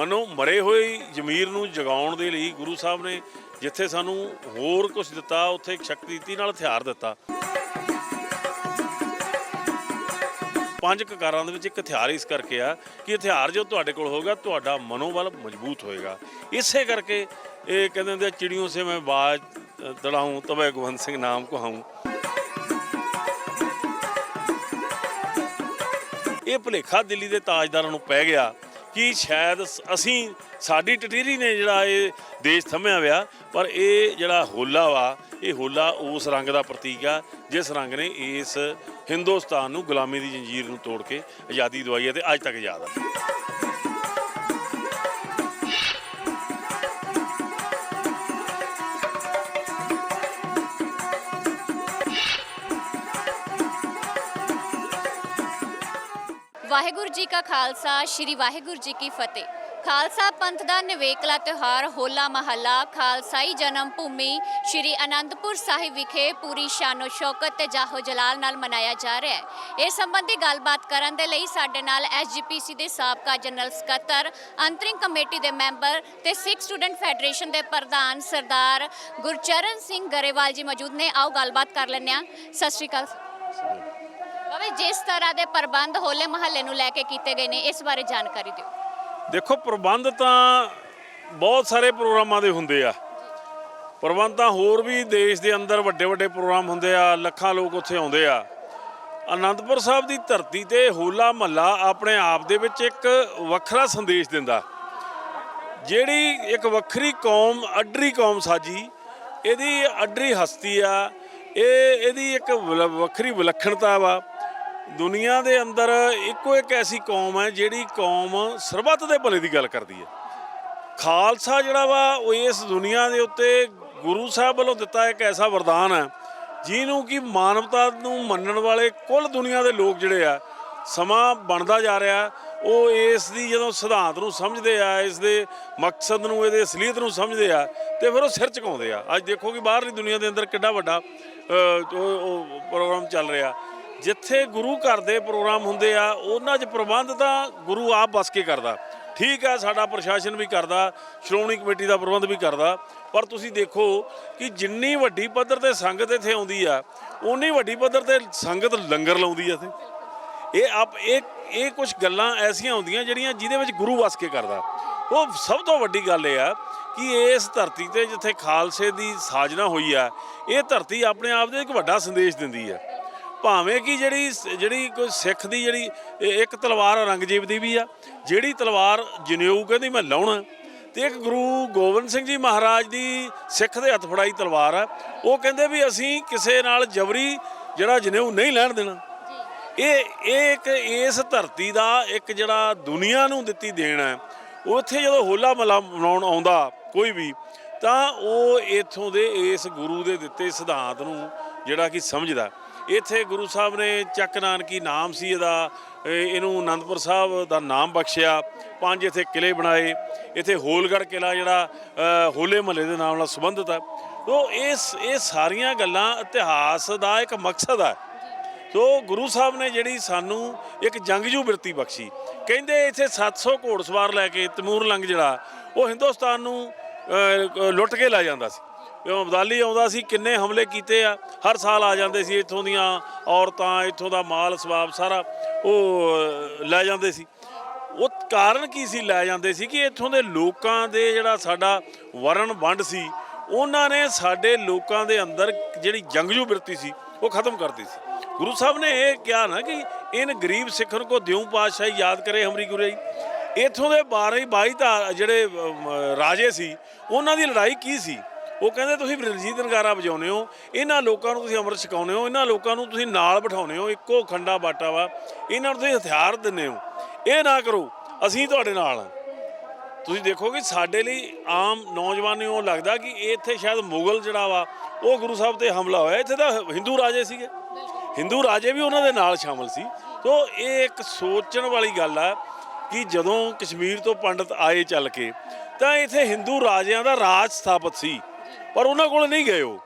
ਮਨੋਂ ਮਰੇ ਹੋਏ ਜ਼ਮੀਰ ਨੂੰ ਜਗਾਉਣ ਦੇ ਲਈ ਗੁਰੂ ਸਾਹਿਬ ਨੇ ਜਿੱਥੇ ਸਾਨੂੰ ਹੋਰ ਕੁਝ ਦਿੱਤਾ ਉੱਥੇ ਇੱਕ ਸ਼ਕਤੀ ਨਾਲ ਹਥਿਆਰ ਦਿੱਤਾ। ਪੰਜ ਕਕਾਰਾਂ ਦੇ ਵਿੱਚ ਇੱਕ ਹਥਿਆਰ ਇਸ ਕਰਕੇ ਆ ਕਿ ਹਥਿਆਰ ਜੋ ਤੁਹਾਡੇ ਕੋਲ ਹੋਗਾ ਤੁਹਾਡਾ ਮਨੋਬਲ ਮਜ਼ਬੂਤ ਹੋਏਗਾ। ਇਸੇ ਕਰਕੇ ਇਹ ਕਹਿੰਦੇ ਹੁੰਦੇ ਆ, ਚਿੜੀਆਂ ਸੇ ਮੈਂ ਬਾਜ ਦੜਾਉਂ ਤਬੇ ਗੋਬਿੰਦ ਸਿੰਘ ਨਾਮ ਕਹਾਉਂ ਇਹ ਭੁਲੇਖਾ ਦਿੱਲੀ ਦੇ ਤਾਜਦਾਰਾਂ ਨੂੰ ਪੈ ਗਿਆ। ਕਿ ਸ਼ਾਇਦ ਅਸੀਂ, ਸਾਡੀ ਟਟੀਰੀ ਨੇ ਜਿਹੜਾ ਇਹ ਦੇਸ਼ ਥੰਮਿਆ ਵਿਆ ਪਰ ਇਹ ਜਿਹੜਾ ਹੋਲਾ ਵਾ, ਇਹ ਹੋਲਾ ਉਸ ਰੰਗ ਦਾ ਪ੍ਰਤੀਕ ਆ, ਜਿਸ ਰੰਗ ਨੇ ਇਸ ਹਿੰਦੁਸਤਾਨ ਨੂੰ ਗੁਲਾਮੀ ਦੀ ਜੰਜੀਰ ਨੂੰ ਤੋੜ ਕੇ ਆਜ਼ਾਦੀ ਦਵਾਈ ਹੈ ਤੇ ਅੱਜ ਤੱਕ ਯਾਦ ਆ। ਵਾਹਿਗੁਰੂ ਜੀ ਕਾ ਖਾਲਸਾ, ਸ੍ਰੀ ਵਾਹਿਗੁਰੂ ਜੀ ਕੀ ਫਤਿਹ। ਖਾਲਸਾ ਪੰਥ ਦਾ ਨਿਵੇਕਲਾ ਤਿਉਹਾਰ ਹੋਲਾ ਮਹੱਲਾ, ਖਾਲਸਾਈ ਜਨਮ ਭੂਮੀ, ਸ੍ਰੀ ਅਨੰਦਪੁਰ ਸਾਹਿਬ ਵਿਖੇ ਪੂਰੀ ਸ਼ਾਨੋ ਸ਼ੌਕਤ ਤੇ ਜਾਹੋ ਜਲਾਲ ਨਾਲ ਮਨਾਇਆ ਜਾ ਰਿਹਾ ਹੈ। ਇਸ ਸੰਬੰਧੀ ਗੱਲਬਾਤ ਕਰਨ ਦੇ ਲਈ ਸਾਡੇ ਨਾਲ ਐਸਜੀਪੀਸੀ ਦੇ ਸਾਬਕਾ ਜਨਰਲ ਸਕੱਤਰ, ਅੰਤਰਿੰਗ ਕਮੇਟੀ ਦੇ ਮੈਂਬਰ ਤੇ ਸਿੱਖ ਸਟੂਡੈਂਟ ਫੈਡਰੇਸ਼ਨ ਦੇ ਪ੍ਰਧਾਨ ਸਰਦਾਰ ਗੁਰਚਰਨ ਸਿੰਘ ਗਰੇਵਾਲ ਜੀ ਮੌਜੂਦ ਨੇ। ਆਓ ਗੱਲਬਾਤ ਕਰ ਲੈਂਦੇ ਹਾਂ। ਸਤਿ ਸ਼੍ਰੀ ਅਕਾਲ। ਬਾਬਾ ਜੀ, ਜਿਸ ਤਰ੍ਹਾਂ ਦੇ ਪ੍ਰਬੰਧ ਹੋਲੇ ਮਹੱਲੇ ਨੂੰ ਲੈ ਕੇ ਕੀਤੇ ਗਏ ਨੇ ਇਸ ਬਾਰੇ ਜਾਣਕਾਰੀ ਦਿਓ। ਦੇਖੋ ਪ੍ਰਬੰਧ ਤਾਂ ਬਹੁਤ ਸਾਰੇ ਪ੍ਰੋਗਰਾਮਾਂ ਦੇ ਹੁੰਦੇ ਆ। ਪ੍ਰਬੰਧ ਤਾਂ ਹੋਰ ਵੀ ਦੇਸ਼ ਦੇ ਅੰਦਰ ਵੱਡੇ ਵੱਡੇ ਪ੍ਰੋਗਰਾਮ ਹੁੰਦੇ ਆ ਲੱਖਾਂ ਲੋਕ ਉੱਥੇ ਆਉਂਦੇ ਆ। ਅਨੰਦਪੁਰ ਸਾਹਿਬ ਦੀ ਧਰਤੀ ਤੇ ਹੋਲਾ ਮਹੱਲਾ ਆਪਣੇ ਆਪ ਦੇ ਵਿੱਚ ਇੱਕ ਵੱਖਰਾ ਸੰਦੇਸ਼ ਦਿੰਦਾ। ਜਿਹੜੀ ਇੱਕ ਵੱਖਰੀ ਕੌਮ ਅੱਡਰੀ ਕੌਮ ਸਾਜੀ ਇਹਦੀ ਅੱਡਰੀ ਹਸਤੀ ਆ ਇਹ ਇਹਦੀ ਇੱਕ ਵਿਲ- ਵੱਖਰੀ ਵਿਲੱਖਣਤਾ ਵਾ। ਦੁਨੀਆ ਦੇ ਅੰਦਰ ਇੱਕੋ ਇੱਕ ਐਸੀ ਕੌਮ ਹੈ ਜਿਹੜੀ ਕੌਮ ਸਰਬੱਤ ਦੇ ਭਲੇ ਦੀ ਗੱਲ ਕਰਦੀ ਹੈ। ਖਾਲਸਾ ਜਿਹੜਾ ਵਾ, ਉਹ ਇਸ ਦੁਨੀਆ ਦੇ ਉੱਤੇ ਗੁਰੂ ਸਾਹਿਬ ਵੱਲੋਂ ਦਿੱਤਾ ਇੱਕ ਐਸਾ ਵਰਦਾਨ ਹੈ, ਜਿਹਨੂੰ ਕਿ ਮਾਨਵਤਾ ਨੂੰ ਮੰਨਣ ਵਾਲੇ ਕੁੱਲ ਦੁਨੀਆ ਦੇ ਲੋਕ ਜਿਹੜੇ ਆ, ਸਮਾਂ ਬਣਦਾ ਜਾ ਰਿਹਾ। ਉਹ ਇਸ ਦੀ ਜਦੋਂ ਸਿਧਾਂਤ ਨੂੰ ਸਮਝਦੇ ਆ, ਇਸ ਦੇ ਮਕਸਦ ਨੂੰ, ਇਹਦੇ ਅਸਲੀਅਤ ਨੂੰ ਸਮਝਦੇ ਆ, ਤੇ ਫਿਰ ਉਹ ਸਿਰ ਝੁਕਾਉਂਦੇ ਆ। ਅੱਜ ਦੇਖੋ ਕਿ ਬਾਹਰਲੀ ਦੁਨੀਆ ਦੇ ਅੰਦਰ ਕਿੱਡਾ ਵੱਡਾ ਉਹ ਉਹ ਪ੍ਰੋਗਰਾਮ ਚੱਲ ਰਿਹਾ। ਜਿੱਥੇ ਗੁਰੂ ਘਰ ਦੇ ਪ੍ਰੋਗਰਾਮ ਹੁੰਦੇ ਆ, ਉਹਨਾਂ 'ਚ ਪ੍ਰਬੰਧ ਤਾਂ ਗੁਰੂ ਆਪ ਬਸ ਕੇ ਕਰਦਾ। ਠੀਕ ਹੈ ਸਾਡਾ ਪ੍ਰਸ਼ਾਸਨ ਵੀ ਕਰਦਾ, ਸ਼੍ਰੋਮਣੀ ਕਮੇਟੀ ਦਾ ਪ੍ਰਬੰਧ ਵੀ ਕਰਦਾ, ਪਰ ਤੁਸੀਂ ਦੇਖੋ ਕਿ ਜਿੰਨੀ ਵੱਡੀ ਪੱਧਰ ਤੇ ਸੰਗਤ ਇੱਥੇ ਆਉਂਦੀ ਆ ਉਨੀ ਵੱਡੀ ਪੱਧਰ ਤੇ ਸੰਗਤ ਲੰਗਰ ਲਾਉਂਦੀ ਆ ਇੱਥੇ। ਇਹ ਆਪ, ਇਹ ਇਹ ਕੁਝ ਗੱਲਾਂ ਐਸੀਆਂ ਹੁੰਦੀਆਂ ਜਿਹੜੀਆਂ ਜਿਹਦੇ ਵਿੱਚ ਗੁਰੂ ਵਸ ਕੇ ਕਰਦਾ। ਉਹ ਸਭ ਤੋਂ ਵੱਡੀ ਗੱਲ ਇਹ ਆ ਕਿ ਇਸ ਧਰਤੀ ਤੇ ਜਿੱਥੇ ਖਾਲਸੇ ਦੀ ਸਾਜਨਾ ਹੋਈ ਆ, ਇਹ ਧਰਤੀ ਆਪਣੇ ਆਪ ਦੇ ਇੱਕ ਵੱਡਾ ਸੰਦੇਸ਼ ਦਿੰਦੀ ਆ। ਭਾਵੇਂ ਕਿ ਜਿਹੜੀ ਜਿਹੜੀ ਕੋਈ ਸਿੱਖ ਦੀ ਜਿਹੜੀ ਇੱਕ ਤਲਵਾਰ ਔਰੰਗਜ਼ੇਬ ਦੀ ਵੀ ਆ ਜਿਹੜੀ ਤਲਵਾਰ ਜਨੇਊ ਕਹਿੰਦੀ ਮੈਂ ਲਾਉਣਾ ਤੇ ਇੱਕ ਗੁਰੂ ਗੋਬਿੰਦ ਸਿੰਘ ਜੀ ਮਹਾਰਾਜ ਦੀ ਸਿੱਖ ਦੇ ਹੱਥ ਫੜਾਈ ਤਲਵਾਰ ਆ ਉਹ ਕਹਿੰਦੇ ਵੀ ਅਸੀਂ ਕਿਸੇ ਨਾਲ ਜਬਰੀ ਜਿਹੜਾ ਜਨੇਊ ਨਹੀਂ ਲੈਣ ਦੇਣਾ। ਇਹ ਇਹ ਇੱਕ ਇਸ ਧਰਤੀ ਦਾ ਇੱਕ ਜਿਹੜਾ ਦੁਨੀਆ ਨੂੰ ਦਿੱਤੀ ਦੇਣ ਹੈ ਉੱਥੇ ਜਦੋਂ ਹੋਲਾ ਮਹੱਲਾ ਮਨਾਉਣ ਆਉਂਦਾ ਕੋਈ ਵੀ ਤਾਂ ਉਹ ਇਥੋਂ ਦੇ ਇਸ ਗੁਰੂ ਦੇ ਦਿੱਤੇ ਸਿਧਾਂਤ ਨੂੰ ਜਿਹੜਾ ਕਿ ਸਮਝਦਾ। ਇੱਥੇ ਗੁਰੂ ਸਾਹਿਬ ਨੇ ਚੱਕ ਨਾਨਕੀ ਨਾਮ ਸੀ ਇਹਦਾ ਇਹਨੂੰ ਆਨੰਦਪੁਰ ਸਾਹਿਬ ਦਾ ਨਾਮ ਬਖਸ਼ਿਆ, ਪੰਜ ਇੱਥੇ ਕਿਲੇ ਬਣਾਏ, ਇੱਥੇ ਹੋਲਗੜ੍ਹ ਕਿਲਾ ਜਿਹੜਾ ਹੋਲੇ ਮਹੱਲੇ ਦੇ ਨਾਮ ਨਾਲ ਸੰਬੰਧਿਤ ਹੈ। ਉਹ ਇਸ, ਇਹ ਸਾਰੀਆਂ ਗੱਲਾਂ ਇਤਿਹਾਸ ਦਾ ਇੱਕ ਮਕਸਦ ਹੈ। ਸੋ ਗੁਰੂ ਸਾਹਿਬ ਨੇ ਜਿਹੜੀ ਸਾਨੂੰ ਇੱਕ ਜੰਗਜੂ ਬਿਰਤੀ ਬਖਸ਼ੀ, ਕਹਿੰਦੇ ਇੱਥੇ 700 ਘੋੜਸਵਾਰ ਲੈ ਕੇ ਤਮੂਰ ਲੰਗ ਜਿਹੜਾ, ਉਹ ਹਿੰਦੁਸਤਾਨ ਨੂੰ ਲੁੱਟ ਕੇ ਲੈ ਜਾਂਦਾ ਸੀ। ਜਦੋਂ ਅਬਦਾਲੀ ਆਉਂਦਾ ਸੀ, ਕਿੰਨੇ ਹਮਲੇ ਕੀਤੇ ਆ। ਹਰ ਸਾਲ ਆ ਜਾਂਦੇ ਸੀ ਇੱਥੋਂ ਦੀਆਂ ਔਰਤਾਂ, ਇੱਥੋਂ ਦਾ ਮਾਲ, ਸਵਾਬ ਸਾਰਾ ਉਹ ਲੈ ਜਾਂਦੇ ਸੀ। ਉਹ ਕਾਰਨ ਕੀ ਸੀ? ਲੈ ਜਾਂਦੇ ਸੀ ਕਿ ਇੱਥੋਂ ਦੇ ਲੋਕਾਂ ਦੇ ਜਿਹੜਾ ਸਾਡਾ ਵਰਣ ਵੰਡ ਸੀ, ਉਹਨਾਂ ਨੇ ਸਾਡੇ ਲੋਕਾਂ ਦੇ ਅੰਦਰ ਜਿਹੜੀ ਜੰਗਜੂ ਬਿਰਤੀ ਸੀ, ਉਹ ਖਤਮ ਕਰਤੀ ਸੀ। ਗੁਰੂ ਸਾਹਿਬ ਨੇ ਇਹ ਕਿਹਾ ਨਾ ਕਿ ਇਨ ਗਰੀਬ ਸਿੱਖਨ ਕੋ ਦਿਉ ਪਾਤਸ਼ਾਹੀ, ਯਾਦ ਕਰੇ ਹਮਰੀ ਗੁਰੇ ਇੱਥੋਂ ਦੇ 12 22 ਤਾਂ ਜਿਹੜੇ ਰਾਜੇ ਸੀ, ਉਹਨਾਂ ਦੀ ਲੜਾਈ ਕੀ ਸੀ? ਉਹ ਕਹਿੰਦੇ ਤੁਸੀਂ ਰਣਜੀਤ ਨਗਾਰਾ ਵਜਾਉਂਦੇ ਹੋ, ਇਹਨਾਂ ਲੋਕਾਂ ਨੂੰ ਤੁਸੀਂ ਅੰਮ੍ਰਿਤ ਛਕਾਉਂਦੇ ਹੋ, ਇਹਨਾਂ ਲੋਕਾਂ ਨੂੰ ਤੁਸੀਂ ਨਾਲ ਬਿਠਾਉਂਦੇ ਹੋ, ਇੱਕੋ ਖੰਡਾ ਬਾਟਾ ਵਾ, ਇਹਨਾਂ ਨੂੰ ਤੁਸੀਂ ਹਥਿਆਰ ਦਿੰਦੇ ਹੋ। ਇਹ ਨਾ ਕਰੋ, ਅਸੀਂ ਤੁਹਾਡੇ ਨਾਲ ਹਾਂ ਤੁਸੀਂ ਦੇਖੋ ਕਿ ਸਾਡੇ ਲਈ ਆਮ ਨੌਜਵਾਨ ਨੂੰ ਉਹ ਲੱਗਦਾ ਕਿ ਇੱਥੇ ਸ਼ਾਇਦ ਮੁਗਲ ਜਿਹੜਾ ਵਾ, ਉਹ ਗੁਰੂ ਸਾਹਿਬ ਤੇ ਹਮਲਾ ਹੋਇਆ, ਇੱਥੇ ਤਾਂ ਹਿੰਦੂ ਰਾਜੇ ਸੀਗੇ। ਹਿੰਦੂ ਰਾਜੇ ਵੀ ਉਹਨਾਂ ਦੇ ਨਾਲ ਸ਼ਾਮਲ ਸੀ। ਤੋਂ ਇਹ ਇੱਕ ਸੋਚਣ ਵਾਲੀ ਗੱਲ ਆ ਕਿ ਜਦੋਂ ਕਸ਼ਮੀਰ ਤੋਂ ਪੰਡਤ ਆਏ ਚੱਲ ਕੇ, ਤਾਂ ਇੱਥੇ ਹਿੰਦੂ ਰਾਜਿਆਂ ਦਾ ਰਾਜ ਸਥਾਪਿਤ ਸੀ। ਪਰ ਉਹਨਾਂ ਕੋਲ ਨਹੀਂ ਗਏ ਉਹ।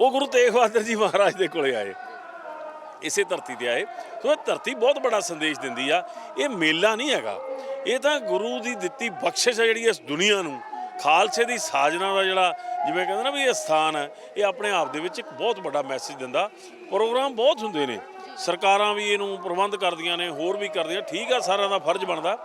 ਉਹ ਗੁਰੂ ਤੇਗ ਬਹਾਦਰ ਜੀ ਮਹਾਰਾਜ ਦੇ ਕੋਲੇ ਆਏ। ਇਸੇ ਧਰਤੀ ਤੇ ਆਏ। ਸੋ ਇਹ ਧਰਤੀ ਬਹੁਤ ਬੜਾ ਸੰਦੇਸ਼ ਦਿੰਦੀ ਆ। ਇਹ ਮੇਲਾ ਨਹੀਂ ਹੈਗਾ। ਇਹ ਤਾਂ ਗੁਰੂ ਦੀ ਦਿੱਤੀ ਬਖਸ਼ਿਸ਼ ਹੈ ਜਿਹੜੀ ਇਸ ਦੁਨੀਆ ਨੂੰ। ਖਾਲਸੇ ਦੀ ਸਾਜਨਾ ਦਾ ਜਿਹੜਾ ਜਿਵੇਂ ਕਹਿੰਦੇ ਨਾ ਵੀ ਇਹ ਸਥਾਨ ਹੈ, ਇਹ ਆਪਣੇ ਆਪ ਦੇ ਵਿੱਚ ਇੱਕ ਬਹੁਤ ਵੱਡਾ ਮੈਸੇਜ ਦਿੰਦਾ। ਪ੍ਰੋਗਰਾਮ ਬਹੁਤ ਹੁੰਦੇ ਨੇ। ਸਰਕਾਰਾਂ ਵੀ ਇਹਨੂੰ ਪ੍ਰਬੰਧ ਕਰਦੀਆਂ ਨੇ, ਹੋਰ ਵੀ ਕਰਦੀਆਂ। ਠੀਕ ਆ, ਸਾਰਿਆਂ ਦਾ ਫਰਜ਼ ਬਣਦਾ।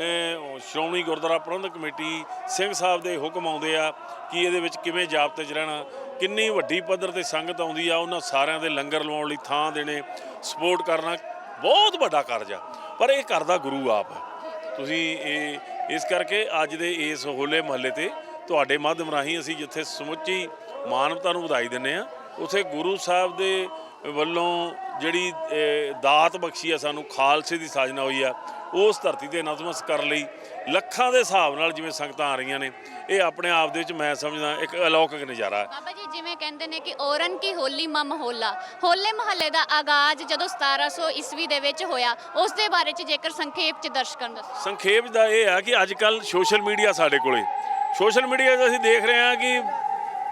ਸ਼੍ਰੋਮਣੀ ਗੁਰਦੁਆਰਾ ਪ੍ਰਬੰਧਕ ਕਮੇਟੀ ਸਿੰਘ ਸਾਹਿਬ ਦੇ ਹੁਕਮ ਆਉਂਦੇ ਆ ਕਿ ਇਹਦੇ ਵਿੱਚ ਕਿਵੇਂ ਜਾਬਤੇ 'ਚ ਰਹਿਣਾ। ਕਿੰਨੀ ਵੱਡੀ ਪੱਧਰ ਤੇ ਸੰਗਤ ਆਉਂਦੀ ਆ, ਉਹਨਾਂ ਸਾਰਿਆਂ ਦੇ ਲੰਗਰ ਲਵਾਉਣ ਲਈ ਥਾਂ ਦੇਣੇ ਸਪੋਰਟ ਕਰਨਾ, ਬਹੁਤ ਵੱਡਾ ਕਾਰਜ ਆ। ਪਰ ਇਹ ਕਰਦਾ ਗੁਰੂ ਆਪ ਤੁਸੀਂ ਇਹ ਇਸ ਕਰਕੇ ਅੱਜ ਦੇ ਇਸ ਹੋਲੇ ਮਹੱਲੇ ਤੇ ਤੁਹਾਡੇ ਮਾਧਿਅਮ ਰਾਹੀਂ ਅਸੀਂ ਜਿੱਥੇ ਸਮੁੱਚੀ ਮਾਨਵਤਾ ਨੂੰ ਵਧਾਈ ਦਿੰਨੇ ਆ, ਉਥੇ ਗੁਰੂ ਸਾਹਿਬ ਦੇ ਵੱਲੋਂ ਜਿਹੜੀ ਦਾਤ ਬਖਸ਼ੀ ਆ ਸਾਨੂੰ ਖਾਲਸੇ ਦੀ ਸਾਜਨਾ ਹੋਈ ਆ ਉਸ ਧਰਤੀ ਤੇ ਨਤਮਸ ਕਰਨ ਲਈ ਲੱਖਾਂ ਦੇ ਹਿਸਾਬ ਨਾਲ ਜਿਵੇਂ ਸੰਗਤਾਂ ਆ ਰਹੀਆਂ ਨੇ ਇਹ ਆਪਣੇ ਆਪ ਦੇ ਵਿੱਚ ਮੈਂ ਸਮਝਦਾ ਇੱਕ ਅਲੌਕਿਕ ਨਜ਼ਾਰਾ ਹੈ। ਬਾਬਾ ਜੀ ਜਿਵੇਂ ਕਹਿੰਦੇ ਨੇ ਕਿ ਔਰਨ ਕੀ ਹੋਲੀ ਮਮ ਹੋਲਾ। ਹੋਲੇ ਮਹੱਲੇ ਦਾ ਆਗਾਜ਼ ਜਦੋਂ 1700 ਈਸਵੀ ਦੇ ਵਿੱਚ ਹੋਇਆ ਉਸ ਦੇ ਬਾਰੇ ਚ ਜੇਕਰ ਸੰਖੇਪ ਚ ਦਰਸ਼ਕਾਂ ਨੂੰ ਦੱਸੋ ਸੰਖੇਪ ਦਾ ਇਹ ਆ ਕਿ ਅੱਜ ਕੱਲ ਸੋਸ਼ਲ ਮੀਡੀਆ ਸਾਡੇ ਕੋਲੇ। ਸੋਸ਼ਲ ਮੀਡੀਆ 'ਤੇ ਅਸੀਂ ਦੇਖ ਰਹੇ ਹਾਂ ਕਿ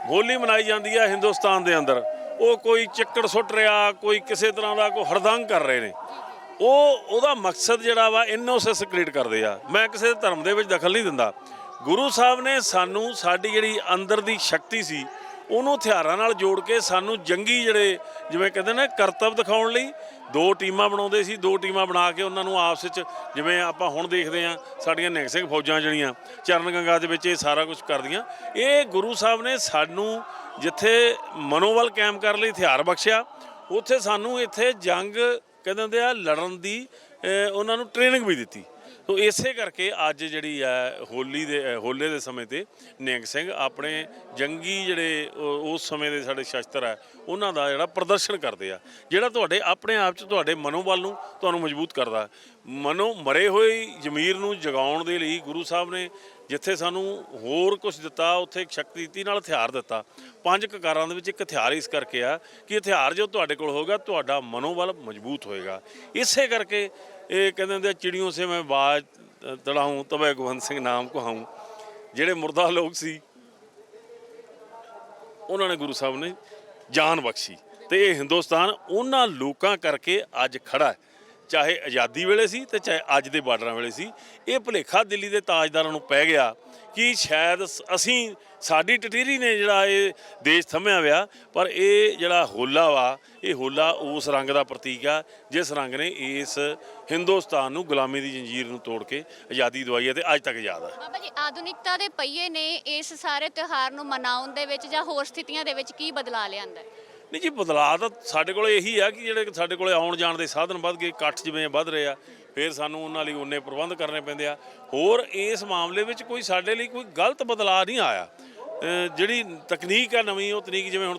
ਹੋਲੀ ਮਨਾਈ ਜਾਂਦੀ ਆ ਹਿੰਦੁਸਤਾਨ ਦੇ ਅੰਦਰ। ਉਹ ਕੋਈ ਚਿੱਕੜ ਸੁੱਟ ਰਿਹਾ, ਕੋਈ ਕਿਸੇ ਤਰ੍ਹਾਂ ਦਾ ਕੋਈ ਹਰਦੰਗ ਕਰ ਰਹੇ ਨੇ। ਉਹ, ਉਹਦਾ ਮਕਸਦ ਜਿਹੜਾ ਵਾ ਇਨੋਸੈਂਸ ਕ੍ਰੀਏਟ ਕਰਦੇ ਆ। ਮੈਂ ਕਿਸੇ ਧਰਮ ਦੇ ਵਿੱਚ ਦਖਲ ਨਹੀਂ ਦਿੰਦਾ। ਗੁਰੂ ਸਾਹਿਬ ਨੇ ਸਾਨੂੰ ਸਾਡੀ ਜਿਹੜੀ ਅੰਦਰ ਦੀ ਸ਼ਕਤੀ ਸੀ, ਉਹਨੂੰ ਹਥਿਆਰਾਂ ਨਾਲ ਜੋੜ ਕੇ ਸਾਨੂੰ ਜੰਗੀ ਜਿਹੜੇ, ਜਿਵੇਂ ਕਹਿੰਦੇ ਨੇ, ਕਰਤੱਵ ਦਿਖਾਉਣ ਲਈ ਦੋ ਟੀਮਾਂ ਬਣਾਉਂਦੇ ਸੀ। ਦੋ ਟੀਮਾਂ ਬਣਾ ਕੇ ਉਹਨਾਂ ਨੂੰ ਆਪਸ ਵਿੱਚ ਜਿਵੇਂ ਆਪਾਂ ਹੁਣ ਦੇਖਦੇ ਆ ਸਾਡੀਆਂ ਨਿਹੰਗ ਸਿੰਘ ਫੌਜਾਂ ਜਿਹੜੀਆਂ, ਚਰਨ ਗੰਗਾ ਦੇ ਵਿੱਚ ਇਹ ਸਾਰਾ ਕੁਝ ਕਰਦੀਆਂ। ਇਹ ਗੁਰੂ ਸਾਹਿਬ ਨੇ ਸਾਨੂੰ ਜਿੱਥੇ ਮਨੋਬਲ ਕਾਇਮ ਕਰਨ ਲਈ ਹਥਿਆਰ ਬਖਸ਼ਿਆ, ਉੱਥੇ ਸਾਨੂੰ ਇੱਥੇ ਜੰਗ ਕਹਿੰਦੇ ਹੁੰਦੇ ਆ, ਲੜਨ ਦੀ ਉਹਨਾਂ ਨੂੰ ਟ੍ਰੇਨਿੰਗ ਵੀ ਦਿੱਤੀ। ਸੋ ਇਸੇ ਕਰਕੇ ਅੱਜ ਜਿਹੜੀ ਹੈ ਹੋਲੀ ਦੇ ਹੋਲੇ ਦੇ ਸਮੇਂ ਤੇ ਨਿਹੰਗ ਸਿੰਘ ਆਪਣੇ ਜੰਗੀ ਜਿਹੜੇ ਉਸ ਸਮੇਂ ਦੇ ਸਾਡੇ ਸ਼ਸਤਰ ਹੈ ਉਹਨਾਂ ਦਾ ਜਿਹੜਾ ਪ੍ਰਦਰਸ਼ਨ ਕਰਦੇ ਆ, ਜਿਹੜਾ ਤੁਹਾਡੇ ਆਪਣੇ ਆਪ 'ਚ ਤੁਹਾਡੇ ਮਨੋਬਲ ਨੂੰ ਤੁਹਾਨੂੰ ਮਜ਼ਬੂਤ ਕਰਦਾ। ਮਨੋ, ਮਰੇ ਹੋਏ ਜ਼ਮੀਰ ਨੂੰ ਜਗਾਉਣ ਦੇ ਲਈ ਗੁਰੂ ਸਾਹਿਬ ਨੇ ਜਿੱਥੇ ਸਾਨੂੰ ਹੋਰ ਕੁਝ ਦਿੱਤਾ ਉੱਥੇ ਇੱਕ ਸ਼ਕਤੀ ਦਿੱਤੀ ਨਾਲ ਹਥਿਆਰ ਦਿੱਤਾ। ਪੰਜ ਕਕਾਰਾਂ ਦੇ ਵਿੱਚ ਇੱਕ ਹਥਿਆਰ ਇਸ ਕਰਕੇ ਆ ਕਿ ਹਥਿਆਰ ਜੋ ਤੁਹਾਡੇ ਕੋਲ ਹੋਗਾ ਤੁਹਾਡਾ ਮਨੋਬਲ ਮਜ਼ਬੂਤ ਹੋਏਗਾ। ਇਸੇ ਕਰਕੇ ਇਹ ਕਹਿੰਦੇ ਹੁੰਦੇ ਆ, ਚਿੜੀਆਂ ਸੇ ਮੈਂ ਬਾਜ ਤੜਾਉਂ ਤਬੇ ਗੋਬਿੰਦ ਸਿੰਘ ਨਾਮ ਕਹਾਉਂ ਜਿਹੜੇ ਮੁਰਦਾ ਲੋਕ ਸੀ ਉਹਨਾਂ ਨੇ ਗੁਰੂ ਸਾਹਿਬ ਨੇ ਜਾਨ ਬਖਸ਼ੀ। ਤੇ ਇਹ ਹਿੰਦੁਸਤਾਨ ਉਹਨਾਂ ਲੋਕਾਂ ਕਰਕੇ ਅੱਜ ਖੜਾ ਹੈ। ਚਾਹੇ ਆਜ਼ਾਦੀ ਵੇਲੇ ਸੀ ਤੇ ਚਾਹੇ ਅੱਜ ਦੇ ਬਾਰਡਰਾਂ ਵੇਲੇ ਸੀ, ਇਹ ਭੁਲੇਖਾ ਦਿੱਲੀ ਦੇ ਤਾਜਦਾਰਾਂ ਨੂੰ ਪੈ ਗਿਆ ਕਿ ਸ਼ਾਇਦ ਅਸੀਂ, ਸਾਡੀ ਟਟੀਰੀ ਨੇ ਜਿਹੜਾ ਇਹ ਦੇਸ਼ ਥੰਮਿਆ ਵਿਆ ਪਰ ਇਹ ਜਿਹੜਾ ਹੋਲਾ ਵਾ, ਇਹ ਹੋਲਾ ਉਸ ਰੰਗ ਦਾ ਪ੍ਰਤੀਕ ਆ, ਜਿਸ ਰੰਗ ਨੇ ਇਸ ਹਿੰਦੁਸਤਾਨ ਨੂੰ ਗੁਲਾਮੀ ਦੀ ਜੰਜੀਰ ਨੂੰ ਤੋੜ ਕੇ ਆਜ਼ਾਦੀ ਦਵਾਈ ਹੈ ਤੇ ਅੱਜ ਤੱਕ ਯਾਦ ਹੈ ਬਾਬਾ ਜੀ, ਆਧੁਨਿਕਤਾ ਦੇ ਪਹੀਏ ਨੇ ਇਸ ਸਾਰੇ ਤਿਉਹਾਰ ਨੂੰ ਮਨਾਉਣ ਦੇ ਵਿੱਚ ਜਾਂ ਹੋਰ ਸਥਿਤੀਆਂ ਦੇ ਵਿੱਚ ਕੀ ਬਦਲਾਅ ਲਿਆਂਦਾ ਹੈ? ਨਹੀਂ ਜੀ, ਬਦਲਾਅ ਤਾਂ ਸਾਡੇ ਕੋਲ ਇਹੀ ਆ ਕਿ ਜਿਹੜੇ ਸਾਡੇ ਕੋਲ ਆਉਣ ਜਾਣ ਦੇ ਸਾਧਨ ਵੱਧ ਗਏ, ਇਕੱਠ ਜਿਵੇਂ ਵੱਧ ਰਹੇ ਆ, ਫਿਰ ਸਾਨੂੰ ਉਹਨਾਂ ਲਈ ਉਹਨੇ ਪ੍ਰਬੰਧ ਕਰਨੇ ਪੈਂਦੇ ਆ। ਹੋਰ ਇਸ ਮਾਮਲੇ ਵਿੱਚ ਕੋਈ ਸਾਡੇ ਲਈ ਕੋਈ ਗਲਤ ਬਦਲਾਅ ਨਹੀਂ ਆਇਆ। ਜਿਹੜੀ ਤਕਨੀਕ ਆ ਨਵੀਂ, ਉਹ ਤਕਨੀਕ ਜਿਵੇਂ ਹੁਣ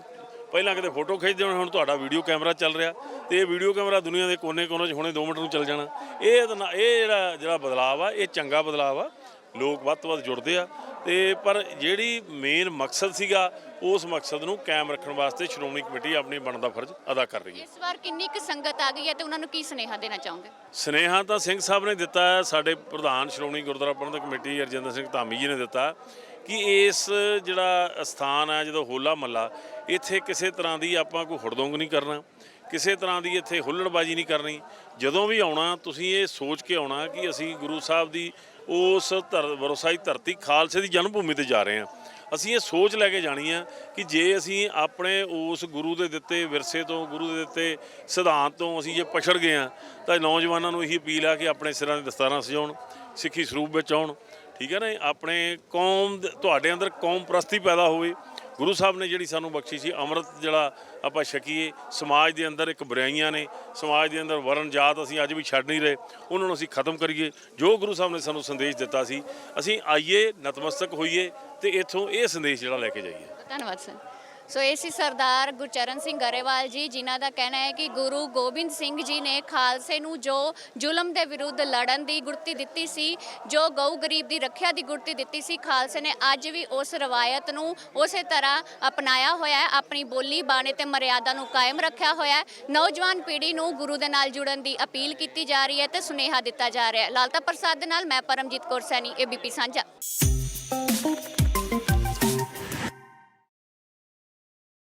ਪਹਿਲਾਂ ਕਿਤੇ ਫੋਟੋ ਖਿੱਚਦੇ ਹੁਣ ਹੁਣ ਤੁਹਾਡਾ ਵੀਡੀਓ ਕੈਮਰਾ ਚੱਲ ਰਿਹਾ ਤੇ ਇਹ ਵੀਡੀਓ ਕੈਮਰਾ ਦੁਨੀਆ ਦੇ ਕੋਨੇ-ਕੋਨੇ 'ਚ ਹੁਣੇ 2 ਮਿੰਟ ਨੂੰ ਚੱਲ ਜਾਣਾ। ਇਹ ਇਹ ਜਿਹੜਾ ਜਿਹੜਾ ਬਦਲਾਅ ਆ ਇਹ ਚੰਗਾ ਬਦਲਾਅ ਆ ਲੋਕ ਵੱਧ ਤੋਂ ਵੱਧ ਜੁੜਦੇ ਆ। ਤੇ ਪਰ ਜਿਹੜੀ ਮੇਨ ਮਕਸਦ ਸੀਗਾ ਉਸ ਮਕਸਦ ਨੂੰ ਕਾਇਮ ਰੱਖਣ ਵਾਸਤੇ ਸ਼੍ਰੋਮਣੀ ਕਮੇਟੀ ਆਪਣੀ ਬਣਦਾ ਫਰਜ਼ ਅਦਾ ਕਰ ਰਹੀ ਹੈ। ਇਸ ਵਾਰ ਕਿੰਨੀ ਕੁ ਸੰਗਤ ਆ ਗਈ ਹੈ ਤੇ ਉਹਨਾਂ ਨੂੰ ਕੀ ਸੁਨੇਹਾ ਦੇਣਾ ਚਾਹੋਗੇ? ਸਨੇਹਾ ਤਾਂ ਸਿੰਘ ਸਾਹਿਬ ਨੇ ਦਿੱਤਾ ਹੈ ਸਾਡੇ ਪ੍ਰਧਾਨ ਸ਼੍ਰੋਮਣੀ ਗੁਰਦੁਆਰਾ ਪ੍ਰਬੰਧਕ ਕਮੇਟੀ ਅਰਜਿੰਦਰ ਸਿੰਘ ਧਾਮੀ ਜੀ ਨੇ ਦਿੱਤਾ ਕਿ ਇਸ ਜਿਹੜਾ ਸਥਾਨ ਹੈ ਜਦੋਂ ਹੋਲਾ ਮੱਲਾ ਇੱਥੇ ਕਿਸੇ ਤਰ੍ਹਾਂ ਦੀ ਆਪਾਂ ਕੋਈ ਹੁੜਦੁੰਗ ਨਹੀਂ ਕਰਨਾ ਕਿਸੇ ਤਰ੍ਹਾਂ ਦੀ ਇੱਥੇ ਹੁੱਲੜਬਾਜੀ ਨਹੀਂ ਕਰਨੀ। ਜਦੋਂ ਵੀ ਆਉਣਾ ਤੁਸੀਂ ਇਹ ਸੋਚ ਕੇ ਆਉਣਾ ਕਿ ਅਸੀਂ ਗੁਰੂ ਸਾਹਿਬ ਦੀ ਉਸ ਧਰ, ਵਰਸਾਈ ਧਰਤੀ ਖਾਲਸੇ ਦੀ ਜਨਮ ਭੂਮੀ ਤੇ ਜਾ ਰਹੇ ਹਾਂ। ਅਸੀਂ ਇਹ ਸੋਚ ਲੈ ਕੇ ਜਾਣੀ ਆ ਕਿ ਜੇ ਅਸੀਂ ਆਪਣੇ ਉਸ ਗੁਰੂ ਦੇ ਦਿੱਤੇ ਵਿਰਸੇ ਤੋਂ, ਗੁਰੂ ਦੇ ਦਿੱਤੇ ਸਿਧਾਂਤ ਤੋਂ ਅਸੀਂ ਜੇ ਪਛੜ ਗਏ ਆ ਤਾਂ ਨੌਜਵਾਨਾਂ ਨੂੰ ਇਹੀ ਅਪੀਲ ਆ ਕਿ ਆਪਣੇ ਸਿਰਾਂ ਦੇ ਦਸਤਾਰਾਂ ਸਜਾਉਣ, ਸਿੱਖੀ ਸਰੂਪ ਵਿੱਚ ਆਉਣ। ਠੀਕ ਹੈ ਨਾ ਆਪਣੇ ਕੌਮ ਦੇ- ਤੁਹਾਡੇ ਅੰਦਰ ਕੌਮ ਪ੍ਰਸਤੀ ਪੈਦਾ ਹੋਵੇ। ਗੁਰੂ ਸਾਹਿਬ ਨੇ ਜਿਹੜੀ ਸਾਨੂੰ ਬਖਸ਼ੀ ਸੀ, ਅੰਮ੍ਰਿਤ ਜਿਹੜਾ ਆਪਾਂ ਛਕੀਏ, ਸਮਾਜ ਦੇ ਅੰਦਰ ਇੱਕ ਬੁਰਾਈਆਂ ਨੇ, ਸਮਾਜ ਦੇ ਅੰਦਰ ਵਰਨ ਜਾਤ ਅਸੀਂ ਅੱਜ ਵੀ ਛੱਡ ਨਹੀਂ ਰਹੇ, ਉਹਨਾਂ ਨੂੰ ਅਸੀਂ ਖਤਮ ਕਰੀਏ। ਜੋ ਗੁਰੂ ਸਾਹਿਬ ਨੇ ਸਾਨੂੰ ਸੰਦੇਸ਼ ਦਿੱਤਾ ਸੀ, ਅਸੀਂ ਆਈਏ, ਨਤਮਸਤਕ ਹੋਈਏ ਤੇ ਇੱਥੋਂ ਇਹ ਸੰਦੇਸ਼ ਜਿਹੜਾ ਲੈ ਕੇ ਜਾਈਏ। ਧੰਨਵਾਦ ਸਰ ਸੋ ਇਹ ਸੀ ਸਰਦਾਰ ਗੁਰਚਰਨ ਸਿੰਘ ਗਰੇਵਾਲ ਜੀ, ਜਿਨ੍ਹਾਂ ਦਾ ਕਹਿਣਾ ਹੈ ਕਿ ਗੁਰੂ ਗੋਬਿੰਦ ਸਿੰਘ ਜੀ ਨੇ ਖਾਲਸੇ ਨੂੰ ਜੋ ਜ਼ੁਲਮ ਦੇ ਵਿਰੁੱਧ ਲੜਨ ਦੀ ਗੁਰਤੀ ਦਿੱਤੀ ਸੀ, ਜੋ ਗਊ ਗਰੀਬ ਦੀ ਰੱਖਿਆ ਦੀ ਗੁਰਤੀ ਦਿੱਤੀ ਸੀ, ਖਾਲਸੇ ਨੇ ਅੱਜ ਵੀ ਉਸ ਰਵਾਇਤ ਨੂੰ ਉਸੇ ਤਰ੍ਹਾਂ ਅਪਣਾਇਆ ਹੋਇਆ ਹੈ, ਆਪਣੀ ਬੋਲੀ, ਬਾਣੇ ਤੇ ਮਰਿਆਦਾ ਨੂੰ ਕਾਇਮ ਰੱਖਿਆ ਹੋਇਆ ਹੈ। ਨੌਜਵਾਨ ਪੀੜ੍ਹੀ ਨੂੰ ਗੁਰੂ ਦੇ ਨਾਲ ਜੁੜਨ ਦੀ ਅਪੀਲ ਕੀਤੀ ਜਾ ਰਹੀ ਹੈ ਤੇ ਸੁਨੇਹਾ ਦਿੱਤਾ ਜਾ ਰਿਹਾ ਹੈ। ਲਾਲਤਾ ਪ੍ਰਸਾਦ ਦੇ ਨਾਲ ਮੈਂ ਪਰਮਜੀਤ ਕੌਰ ਸੈਣੀ ਏਬੀਪੀ ਸਾਂਝਾ।